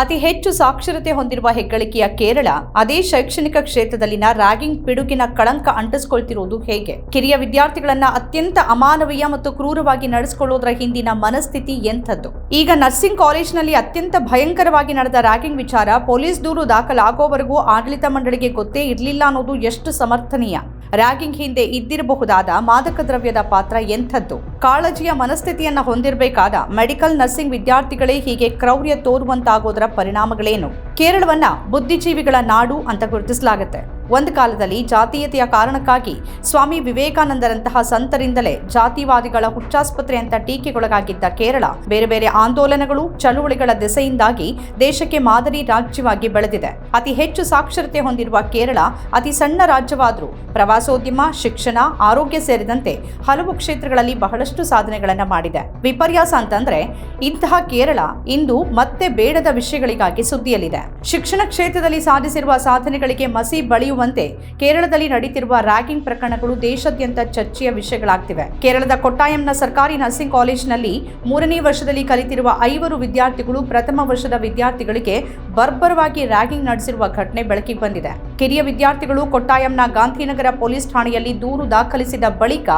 ಅತಿ ಹೆಚ್ಚು ಸಾಕ್ಷರತೆ ಹೊಂದಿರುವ ಹೆಗ್ಗಳಿಕೆಯ ಕೇರಳ ಅದೇ ಶೈಕ್ಷಣಿಕ ಕ್ಷೇತ್ರದಲ್ಲಿನ ರ್ಯಾಗಿಂಗ್ ಪಿಡುಗಿನ ಕಳಂಕ ಅಂಟಿಸಿಕೊಳ್ತಿರುವುದು ಹೇಗೆ? ಕಿರಿಯ ವಿದ್ಯಾರ್ಥಿಗಳನ್ನ ಅತ್ಯಂತ ಅಮಾನವೀಯ ಮತ್ತು ಕ್ರೂರವಾಗಿ ನಡೆಸಿಕೊಳ್ಳೋದ್ರ ಹಿಂದಿನ ಮನಸ್ಥಿತಿ ಎಂಥದ್ದು? ಈಗ ನರ್ಸಿಂಗ್ ಕಾಲೇಜಿನಲ್ಲಿ ಅತ್ಯಂತ ಭಯಂಕರವಾಗಿ ನಡೆದ ರ್ಯಾಗಿಂಗ್ ವಿಚಾರ ಪೊಲೀಸ್ ದೂರು ದಾಖಲಾಗೋವರೆಗೂ ಆಡಳಿತ ಮಂಡಳಿಗೆ ಗೊತ್ತೇ ಇರಲಿಲ್ಲ ಅನ್ನೋದು ಎಷ್ಟು ಸಮರ್ಥನೀಯ? ರ್ಯಾಗಿಂಗ್ ಹಿಂದೆ ಇದ್ದಿರಬಹುದಾದ ಮಾದಕ ದ್ರವ್ಯದ ಪಾತ್ರ ಎಂಥದ್ದು? ಕಾಳಜಿಯ ಮನಸ್ಥಿತಿಯನ್ನು ಹೊಂದಿರಬೇಕಾದ ಮೆಡಿಕಲ್ ನರ್ಸಿಂಗ್ ವಿದ್ಯಾರ್ಥಿಗಳೇ ಹೀಗೆ ಕ್ರೌರ್ಯ ತೋರುವಂತಾಗೋದರ ಪರಿಣಾಮಗಳೇನು? ಕೇರಳವನ್ನ ಬುದ್ಧಿಜೀವಿಗಳ ನಾಡು ಅಂತ ಗುರುತಿಸಲಾಗುತ್ತೆ. ಒಂದು ಕಾಲದಲ್ಲಿ ಜಾತೀಯತೆಯ ಕಾರಣಕ್ಕಾಗಿ ಸ್ವಾಮಿ ವಿವೇಕಾನಂದರಂತಹ ಸಂತರಿಂದಲೇ ಜಾತಿವಾದಿಗಳ ಹುಚ್ಚಾಸ್ಪತ್ರೆ ಅಂತ ಟೀಕೆಗೊಳಗಾಗಿದ್ದ ಕೇರಳ ಬೇರೆ ಬೇರೆ ಆಂದೋಲನಗಳು, ಚಳುವಳಿಗಳ ದೆಸೆಯಿಂದಾಗಿ ದೇಶಕ್ಕೆ ಮಾದರಿ ರಾಜ್ಯವಾಗಿ ಬೆಳೆದಿದೆ. ಅತಿ ಹೆಚ್ಚು ಸಾಕ್ಷರತೆ ಹೊಂದಿರುವ ಕೇರಳ ಅತಿ ಸಣ್ಣ ರಾಜ್ಯವಾದರೂ ಪ್ರವಾಸೋದ್ಯಮ, ಶಿಕ್ಷಣ, ಆರೋಗ್ಯ ಸೇರಿದಂತೆ ಹಲವು ಕ್ಷೇತ್ರಗಳಲ್ಲಿ ಬಹಳಷ್ಟು ಸಾಧನೆಗಳನ್ನು ಮಾಡಿದೆ. ವಿಪರ್ಯಾಸ ಅಂತಂದ್ರೆ ಇಂತಹ ಕೇರಳ ಇಂದು ಮತ್ತೆ ಬೇಡದ ವಿಷಯಗಳಿಗಾಗಿ ಸುದ್ದಿಯಲ್ಲಿದೆ. ಶಿಕ್ಷಣ ಕ್ಷೇತ್ರದಲ್ಲಿ ಸಾಧಿಸಿರುವ ಸಾಧನೆಗಳಿಗೆ ಮಸಿ ಬಳಿಯುವಂತೆ ಕೇರಳದಲ್ಲಿ ನಡೀತಿರುವ ರ್ಯಾಗಿಂಗ್ ಪ್ರಕರಣಗಳು ದೇಶಾದ್ಯಂತ ಚರ್ಚೆಯ ವಿಷಯಗಳಾಗ್ತಿವೆ. ಕೇರಳದ ಕೊಟ್ಟಾಯಂನ ಸರ್ಕಾರಿ ನರ್ಸಿಂಗ್ ಕಾಲೇಜಿನಲ್ಲಿ ಮೂರನೇ ವರ್ಷದಲ್ಲಿ ಕಲಿತಿರುವ ಐವರು ವಿದ್ಯಾರ್ಥಿಗಳು ಪ್ರಥಮ ವರ್ಷದ ವಿದ್ಯಾರ್ಥಿಗಳಿಗೆ ಬರ್ಬರವಾಗಿ ರ್ಯಾಗಿಂಗ್ ನಡೆಸಿರುವ ಘಟನೆ ಬೆಳಕಿಗೆ ಬಂದಿದೆ. ಕಿರಿಯ ವಿದ್ಯಾರ್ಥಿಗಳು ಕೊಟ್ಟಾಯಂನ ಗಾಂಧಿನಗರ ಪೊಲೀಸ್ ಠಾಣೆಯಲ್ಲಿ ದೂರು ದಾಖಲಿಸಿದ ಬಳಿಕ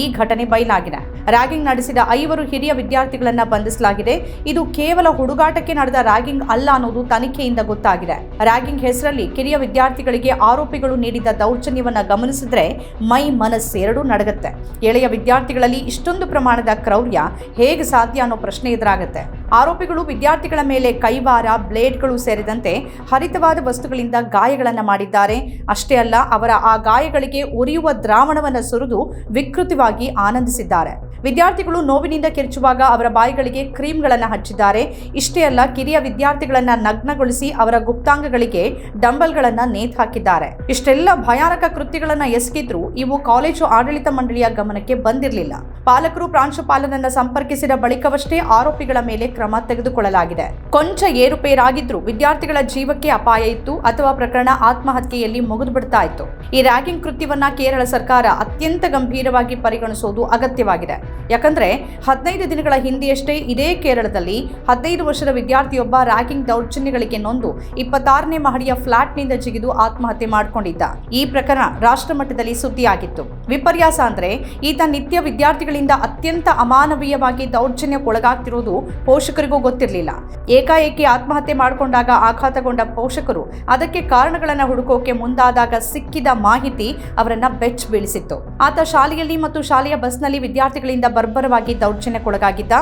ಈ ಘಟನೆ ಬಯಲಾಗಿದೆ. ರ್ಯಾಗಿಂಗ್ ನಡೆಸಿದ ಐವರು ಹಿರಿಯ ವಿದ್ಯಾರ್ಥಿಗಳನ್ನು ಬಂಧಿಸಲಾಗಿದೆ. ಇದು ಕೇವಲ ಹುಡುಗಾಟಕ್ಕೆ ನಡೆದ ರ್ಯಾಗಿಂಗ್ ಅಲ್ಲ ಅನ್ನೋದು ತನಿಖೆಯಿಂದ ಗೊತ್ತಾಗಿದೆ. ರ್ಯಾಗಿಂಗ್ ಹೆಸರಲ್ಲಿ ಕಿರಿಯ ವಿದ್ಯಾರ್ಥಿಗಳಿಗೆ ಆರೋಪಿಗಳು ನೀಡಿದ ದೌರ್ಜನ್ಯವನ್ನ ಗಮನಿಸಿದ್ರೆ ಮೈ ಮನಸ್ಸು ಎರಡೂ ನಡಗತ್ತೆ. ಎಳೆಯ ವಿದ್ಯಾರ್ಥಿಗಳಲ್ಲಿ ಇಷ್ಟೊಂದು ಪ್ರಮಾಣದ ಕ್ರೌರ್ಯ ಹೇಗೆ ಸಾಧ್ಯ ಅನ್ನೋ ಪ್ರಶ್ನೆ ಎದುರಾಗುತ್ತೆ. ಆರೋಪಿಗಳು ವಿದ್ಯಾರ್ಥಿಗಳ ಮೇಲೆ ಕೈವಾರ, ಬ್ಲೇಡ್ಗಳು ಸೇರಿದಂತೆ ಹರಿತವಾದ ವಸ್ತುಗಳಿಂದ ಗಾಯಗಳನ್ನು ಮಾಡಿದ್ದಾರೆ. ಅಷ್ಟೇ ಅಲ್ಲ, ಅವರ ಆ ಗಾಯಗಳಿಗೆ ಉರಿಯುವ ದ್ರಾವಣವನ್ನು ಸುರಿದು ವಿಕೃತವಾಗಿ ಆನಂದಿಸಿದ್ದಾರೆ. ವಿದ್ಯಾರ್ಥಿಗಳು ನೋವಿನಿಂದ ಕೆರಚುವಾಗ ಅವರ ಬಾಯಿಗಳಿಗೆ ಕ್ರೀಮ್ಗಳನ್ನು ಹಚ್ಚಿದ್ದಾರೆ. ಇಷ್ಟೇ ಅಲ್ಲ, ಕಿರಿಯ ವಿದ್ಯಾರ್ಥಿಗಳನ್ನು ನಗ್ನಗೊಳಿಸಿ ಅವರ ಗುಪ್ತಾಂಗಗಳಿಗೆ ಡಂಬಲ್ಗಳನ್ನು ನೇತು ಹಾಕಿದ್ದಾರೆ. ಇಷ್ಟೆಲ್ಲ ಭಯಾನಕ ಕೃತ್ಯಗಳನ್ನು ಎಸಗಿದ್ರು ಇವು ಕಾಲೇಜು ಆಡಳಿತ ಮಂಡಳಿಯ ಗಮನಕ್ಕೆ ಬಂದಿರಲಿಲ್ಲ. ಪಾಲಕರು ಪ್ರಾಂಶುಪಾಲನನ್ನ ಸಂಪರ್ಕಿಸಿದ ಬಳಿಕವಷ್ಟೇ ಆರೋಪಿಗಳ ಮೇಲೆ ಕ್ರಮ ತೆಗೆದುಕೊಳ್ಳಲಾಗಿದೆ. ಕೊಂಚ ಏರುಪೇರಾಗಿದ್ರು ವಿದ್ಯಾರ್ಥಿಗಳ ಜೀವಕ್ಕೆ ಅಪಾಯ ಇತ್ತು ಅಥವಾ ಪ್ರಕರಣ ಆತ್ಮಹತ್ಯೆಯಲ್ಲಿ ಮುಗಿದು ಬಿಡ್ತಾ ಇತ್ತು. ಈ ರ್ಯಾಗಿಂಗ್ ಕೃತ್ಯವನ್ನ ಕೇರಳ ಸರ್ಕಾರ ಅತ್ಯಂತ ಗಂಭೀರವಾಗಿ ಪರಿಗಣಿಸುವುದು ಅಗತ್ಯವಾಗಿದೆ. ಯಾಕಂದ್ರೆ ಹದಿನೈದು ದಿನಗಳ ಹಿಂದೆಯಷ್ಟೇ ಇದೇ ಕೇರಳದಲ್ಲಿ ಹದಿನೈದು ವರ್ಷದ ವಿದ್ಯಾರ್ಥಿಯೊಬ್ಬ ರ್ಯಾಗಿಂಗ್ ದೌರ್ಜನ್ಯಗಳಿಗೆ ನೊಂದು ಇಪ್ಪತ್ತಾರನೇ ಮಹಡಿಯ ಫ್ಲಾಟ್ನಿಂದ ಜಿಗಿದು ಆತ್ಮಹತ್ಯೆ ಮಾಡಿಕೊಂಡಿದ್ದ. ಈ ಪ್ರಕರಣ ರಾಷ್ಟ್ರ ಮಟ್ಟದಲ್ಲಿ ಸುದ್ದಿಯಾಗಿತ್ತು. ವಿಪರ್ಯಾಸ ಅಂದ್ರೆ ಈತ ನಿತ್ಯ ವಿದ್ಯಾರ್ಥಿಗಳಿಂದ ಅತ್ಯಂತ ಅಮಾನವೀಯವಾಗಿ ದೌರ್ಜನ್ಯಕ್ಕೊಳಗಾಗ್ತಿರೋದು ಪೋಷಕರಿಗೂ ಗೊತ್ತಿರಲಿಲ್ಲ. ಏಕಾಏಕಿ ಆತ್ಮಹತ್ಯೆ ಮಾಡಿಕೊಂಡಾಗ ಆಘಾತಗೊಂಡ ಪೋಷಕರು ಅದಕ್ಕೆ ಕಾರಣಗಳನ್ನು ಹುಡುಕೋಕೆ ಮುಂದಾದಾಗ ಸಿಕ್ಕಿದ ಮಾಹಿತಿ ಅವರನ್ನ ಬೆಚ್ಚ ಬೀಳಿಸಿತ್ತು. ಆತ ಶಾಲೆಯಲ್ಲಿ ಮತ್ತು ಶಾಲೆಯ ಬಸ್ನಲ್ಲಿ ವಿದ್ಯಾರ್ಥಿಗಳಿಂದ ಬರ್ಬರವಾಗಿ ದೌರ್ಜನ್ಯಕ್ಕೊಳಗಾಗಿದ್ದ.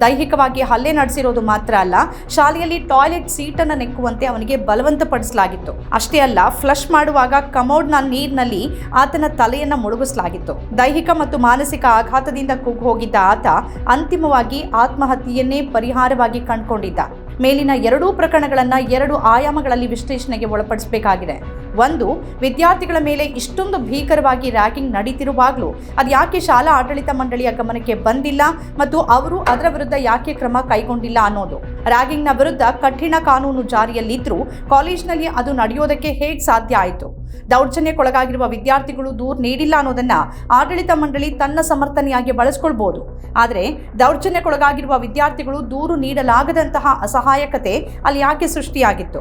ದೈಹಿಕವಾಗಿ ಹಲ್ಲೆ ನಡೆಸಿರೋದು ಮಾತ್ರ ಅಲ್ಲ, ಶಾಲೆಯಲ್ಲಿ ಟಾಯ್ಲೆಟ್ ಸೀಟನ್ನು ನೆಕ್ಕುವಂತೆ ಅವನಿಗೆ ಬಲವಂತಪಡಿಸಲಾಗಿತ್ತು. ಅಷ್ಟೇ ಅಲ್ಲ, ಫ್ಲಶ್ ಮಾಡುವಾಗ ಕಮೋಡ್ನ ನೀರಿನಲ್ಲಿ ಆತನ ತಲೆಯನ್ನು ಮುಳುಗಿಸಲಾಗಿತ್ತು. ದೈಹಿಕ ಮತ್ತು ಮಾನಸಿಕ ಆಘಾತದಿಂದ ಕುಗ್ಗು ಹೋಗಿದ್ದ ಆತ ಅಂತಿಮವಾಗಿ ಆತ್ಮಹತ್ಯೆಯನ್ನೇ ಪರಿಹಾರವಾಗಿ ಕಂಡುಕೊಂಡಿದ್ದ. ಮೇಲಿನ ಎರಡೂ ಪ್ರಕರಣಗಳನ್ನ ಎರಡು ಆಯಾಮಗಳಲ್ಲಿ ವಿಶ್ಲೇಷಣೆಗೆ ಒಳಪಡಿಸಬೇಕಾಗಿದೆ. ಒಂದು, ವಿದ್ಯಾರ್ಥಿಗಳ ಮೇಲೆ ಇಷ್ಟೊಂದು ಭೀಕರವಾಗಿ ರ್ಯಾಗಿಂಗ್ ನಡೀತಿರುವಾಗಲೂ ಅದು ಯಾಕೆ ಶಾಲಾ ಆಡಳಿತ ಮಂಡಳಿಯ ಗಮನಕ್ಕೆ ಬಂದಿಲ್ಲ ಮತ್ತು ಅವರು ಅದರ ವಿರುದ್ಧ ಯಾಕೆ ಕ್ರಮ ಕೈಗೊಂಡಿಲ್ಲ ಅನ್ನೋದು? ರ್ಯಾಗಿಂಗ್ನ ವಿರುದ್ಧ ಕಠಿಣ ಕಾನೂನು ಜಾರಿಯಲ್ಲಿದ್ದರೂ ಕಾಲೇಜ್ನಲ್ಲಿ ಅದು ನಡೆಯೋದಕ್ಕೆ ಹೇಗೆ ಸಾಧ್ಯ ಆಯಿತು? ದೌರ್ಜನ್ಯಕ್ಕೊಳಗಾಗಿರುವ ವಿದ್ಯಾರ್ಥಿಗಳು ದೂರು ನೀಡಿಲ್ಲ ಅನ್ನೋದನ್ನ ಆಡಳಿತ ಮಂಡಳಿ ತನ್ನ ಸಮರ್ಥನೆಯಾಗಿ ಬಳಸ್ಕೊಳ್ಬೋದು. ಆದರೆ ದೌರ್ಜನ್ಯಕ್ಕೊಳಗಾಗಿರುವ ವಿದ್ಯಾರ್ಥಿಗಳು ದೂರು ನೀಡಲಾಗದಂತಹ ಅಸಹಾಯಕತೆ ಅಲ್ಲಿ ಯಾಕೆ ಸೃಷ್ಟಿಯಾಗಿತ್ತು?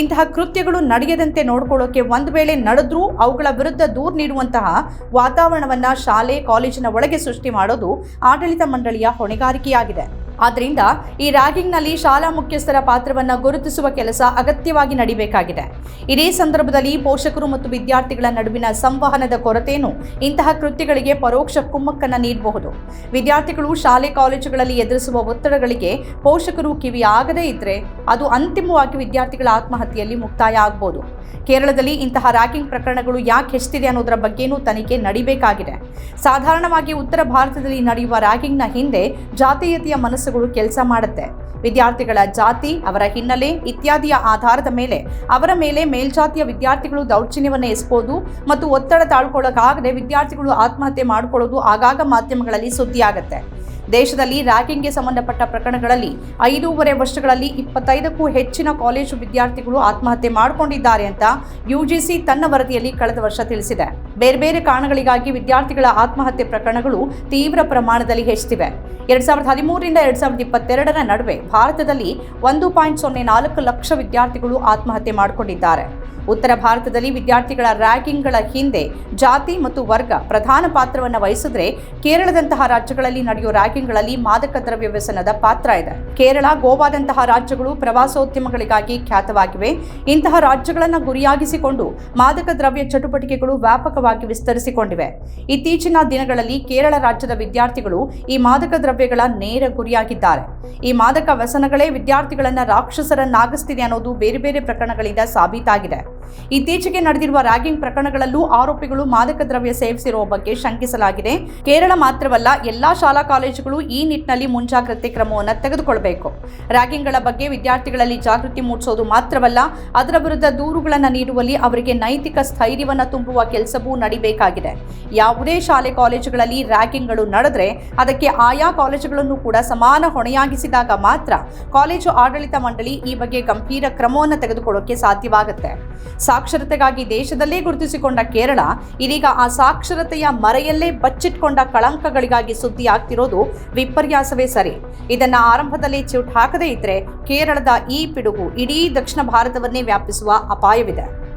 ಇಂತಹ ಕೃತ್ಯಗಳು ನಡೆಯದಂತೆ ನೋಡಿಕೊಳ್ಳೋಕೆ ಒಂದು ವೇಳೆ ನಡೆದ್ರೂ ಅವುಗಳ ವಿರುದ್ಧ ದೂರು ನೀಡುವಂತಹ ವಾತಾವರಣವನ್ನ ಶಾಲೆ, ಕಾಲೇಜಿನ ಒಳಗೆ ಸೃಷ್ಟಿ ಮಾಡೋದು ಆಡಳಿತ ಮಂಡಳಿಯ ಹೊಣೆಗಾರಿಕೆಯಾಗಿದೆ. ಆದ್ದರಿಂದ ಈ ರ್ಯಾಗಿಂಗ್ನಲ್ಲಿ ಶಾಲಾ ಮುಖ್ಯಸ್ಥರ ಪಾತ್ರವನ್ನು ಗುರುತಿಸುವ ಕೆಲಸ ಅಗತ್ಯವಾಗಿ ನಡಿಬೇಕಾಗಿದೆ. ಇದೇ ಸಂದರ್ಭದಲ್ಲಿ ಪೋಷಕರು ಮತ್ತು ವಿದ್ಯಾರ್ಥಿಗಳ ನಡುವಿನ ಸಂವಹನದ ಕೊರತೆಯನ್ನು ಇಂತಹ ಕೃತ್ಯಗಳಿಗೆ ಪರೋಕ್ಷ ಕುಮ್ಮಕ್ಕನ್ನು ನೀಡಬಹುದು. ವಿದ್ಯಾರ್ಥಿಗಳು ಶಾಲೆ ಕಾಲೇಜುಗಳಲ್ಲಿ ಎದುರಿಸುವ ಒತ್ತಡಗಳಿಗೆ ಪೋಷಕರು ಕಿವಿಯಾಗದೇ ಇದ್ದರೆ ಅದು ಅಂತಿಮವಾಗಿ ವಿದ್ಯಾರ್ಥಿಗಳ ಆತ್ಮಹತ್ಯೆಯಲ್ಲಿ ಮುಕ್ತಾಯ ಆಗ್ಬೋದು. ಕೇರಳದಲ್ಲಿ ಇಂತಹ ರ್ಯಾಗಿಂಗ್ ಪ್ರಕರಣಗಳು ಯಾಕೆ ಹೆಚ್ಚಿದೆ ಅನ್ನೋದರ ಬಗ್ಗೆನೂ ತನಿಖೆ ನಡಿಬೇಕಾಗಿದೆ. ಸಾಧಾರಣವಾಗಿ ಉತ್ತರ ಭಾರತದಲ್ಲಿ ನಡೆಯುವ ರ್ಯಾಗಿಂಗ್ನ ಹಿಂದೆ ಜಾತೀಯತೆಯ ಮನಸ್ಸುಗಳು ಕೆಲಸ ಮಾಡುತ್ತೆ. ವಿದ್ಯಾರ್ಥಿಗಳ ಜಾತಿ, ಅವರ ಹಿನ್ನೆಲೆ ಇತ್ಯಾದಿಯ ಆಧಾರದ ಮೇಲೆ ಅವರ ಮೇಲೆ ಮೇಲ್ಜಾತಿಯ ವಿದ್ಯಾರ್ಥಿಗಳು ದೌರ್ಜನ್ಯವನ್ನು ಎಸಬಹುದು ಮತ್ತು ಒತ್ತಡ ತಾಳ್ಕೊಳ್ಳೋಕ್ಕಾಗದೆ ವಿದ್ಯಾರ್ಥಿಗಳು ಆತ್ಮಹತ್ಯೆ ಮಾಡಿಕೊಳ್ಳೋದು ಆಗಾಗ ಮಾಧ್ಯಮಗಳಲ್ಲಿ ಸುದ್ದಿಯಾಗುತ್ತೆ. ದೇಶದಲ್ಲಿ ರ್ಯಾಗಿಂಗ್ಗೆ ಸಂಬಂಧಪಟ್ಟ ಪ್ರಕರಣಗಳಲ್ಲಿ ಐದೂವರೆ ವರ್ಷಗಳಲ್ಲಿ ಇಪ್ಪತ್ತೈದಕ್ಕೂ ಹೆಚ್ಚಿನ ಕಾಲೇಜು ವಿದ್ಯಾರ್ಥಿಗಳು ಆತ್ಮಹತ್ಯೆ ಮಾಡಿಕೊಂಡಿದ್ದಾರೆ ಅಂತ ಯುಜಿಸಿ ತನ್ನ ವರದಿಯಲ್ಲಿ ಕಳೆದ ವರ್ಷ ತಿಳಿಸಿದೆ. ಬೇರೆ ಬೇರೆ ಕಾರಣಗಳಿಗಾಗಿ ವಿದ್ಯಾರ್ಥಿಗಳ ಆತ್ಮಹತ್ಯೆ ಪ್ರಕರಣಗಳು ತೀವ್ರ ಪ್ರಮಾಣದಲ್ಲಿ ಹೆಚ್ಚಿವೆ. ಎರಡ್ ಸಾವಿರದ ಹದಿಮೂರರಿಂದ ಎರಡ್ ಸಾವಿರದ ಇಪ್ಪತ್ತೆರಡರ ನಡುವೆ ಭಾರತದಲ್ಲಿ ಒಂದು ಪಾಯಿಂಟ್ ಸೊನ್ನೆ ನಾಲ್ಕು ಲಕ್ಷ ವಿದ್ಯಾರ್ಥಿಗಳು ಆತ್ಮಹತ್ಯೆ ಮಾಡಿಕೊಂಡಿದ್ದಾರೆ. ಉತ್ತರ ಭಾರತದಲ್ಲಿ ವಿದ್ಯಾರ್ಥಿಗಳ ರ್ಯಾಗಿಂಗ್ಗಳ ಹಿಂದೆ ಜಾತಿ ಮತ್ತು ವರ್ಗ ಪ್ರಧಾನ ಪಾತ್ರವನ್ನು ವಹಿಸಿದ್ರೆ ಕೇರಳದಂತಹ ರಾಜ್ಯಗಳಲ್ಲಿ ನಡೆಯುವ ರ್ಯಾಗಿಂಗ್ಗಳಲ್ಲಿ ಮಾದಕ ದ್ರವ್ಯ ವ್ಯಸನದ ಪಾತ್ರ ಇದೆ. ಕೇರಳ, ಗೋವಾದಂತಹ ರಾಜ್ಯಗಳು ಪ್ರವಾಸೋದ್ಯಮಗಳಿಗಾಗಿ ಖ್ಯಾತವಾಗಿವೆ. ಇಂತಹ ರಾಜ್ಯಗಳನ್ನು ಗುರಿಯಾಗಿಸಿಕೊಂಡು ಮಾದಕ ದ್ರವ್ಯ ಚಟುವಟಿಕೆಗಳು ವ್ಯಾಪಕವಾಗಿ ವಿಸ್ತರಿಸಿಕೊಂಡಿವೆ. ಇತ್ತೀಚಿನ ದಿನಗಳಲ್ಲಿ ಕೇರಳ ರಾಜ್ಯದ ವಿದ್ಯಾರ್ಥಿಗಳು ಈ ಮಾದಕ ದ್ರವ್ಯಗಳ ನೇರ ಗುರಿಯಾಗಿದ್ದಾರೆ. ಈ ಮಾದಕ ವ್ಯಸನಗಳೇ ವಿದ್ಯಾರ್ಥಿಗಳನ್ನು ರಾಕ್ಷಸರನ್ನಾಗಿಸ್ತಿದೆ ಅನ್ನೋದು ಬೇರೆ ಬೇರೆ ಪ್ರಕರಣಗಳಿಂದ ಸಾಬೀತಾಗಿದೆ. ಇತ್ತೀಚೆಗೆ ನಡೆದಿರುವ ರ್ಯಾಗಿಂಗ್ ಪ್ರಕರಣಗಳಲ್ಲೂ ಆರೋಪಿಗಳು ಮಾದಕ ದ್ರವ್ಯ ಸೇವಿಸಿರುವ ಬಗ್ಗೆ ಶಂಕಿಸಲಾಗಿದೆ. ಕೇರಳ ಮಾತ್ರವಲ್ಲ, ಎಲ್ಲಾ ಶಾಲಾ ಕಾಲೇಜುಗಳು ಈ ನಿಟ್ಟಿನಲ್ಲಿ ಮುಂಜಾಗ್ರತೆ ಕ್ರಮವನ್ನು ತೆಗೆದುಕೊಳ್ಳಬೇಕು ರ್ಯಾಗಿಂಗ್ಗಳ ಬಗ್ಗೆ ವಿದ್ಯಾರ್ಥಿಗಳಲ್ಲಿ ಜಾಗೃತಿ ಮೂಡಿಸೋದು ಮಾತ್ರವಲ್ಲ, ಅದರ ವಿರುದ್ಧ ದೂರುಗಳನ್ನು ನೀಡುವಲ್ಲಿ ಅವರಿಗೆ ನೈತಿಕ ಸ್ಥೈರ್ಯವನ್ನು ತುಂಬುವ ಕೆಲಸವೂ ನಡಿಬೇಕಾಗಿದೆ. ಯಾವುದೇ ಶಾಲೆ ಕಾಲೇಜುಗಳಲ್ಲಿ ರ್ಯಾಗಿಂಗ್ಗಳು ನಡೆದ್ರೆ, ಅದಕ್ಕೆ ಆಯಾ ಕಾಲೇಜುಗಳನ್ನು ಕೂಡ ಸಮಾನ ಹೊಣೆಯಾಗಿಸಿದಾಗ ಮಾತ್ರ ಕಾಲೇಜು ಆಡಳಿತ ಮಂಡಳಿ ಈ ಬಗ್ಗೆ ಗಂಭೀರ ಕ್ರಮವನ್ನು ತೆಗೆದುಕೊಳ್ಳೋಕೆ ಸಾಧ್ಯವಾಗುತ್ತೆ. ಸಾಕ್ಷರತೆಗಾಗಿ ದೇಶದಲ್ಲೇ ಗುರುತಿಸಿಕೊಂಡ ಕೇರಳ, ಇದೀಗ ಆ ಸಾಕ್ಷರತೆಯ ಮರೆಯಲ್ಲೇ ಬಚ್ಚಿಟ್ಕೊಂಡ ಕಳಂಕಗಳಿಗಾಗಿ ಸುದ್ದಿ ಆಗ್ತಿರೋದು ವಿಪರ್ಯಾಸವೇ ಸರಿ. ಇದನ್ನ ಆರಂಭದಲ್ಲಿ ಚೂಟ್ ಹಾಕದೇ ಇದ್ರೆ ಕೇರಳದ ಈ ಪಿಡುಗು ಇಡೀ ದಕ್ಷಿಣ ಭಾರತವನ್ನೇ ವ್ಯಾಪಿಸುವ ಅಪಾಯವಿದೆ.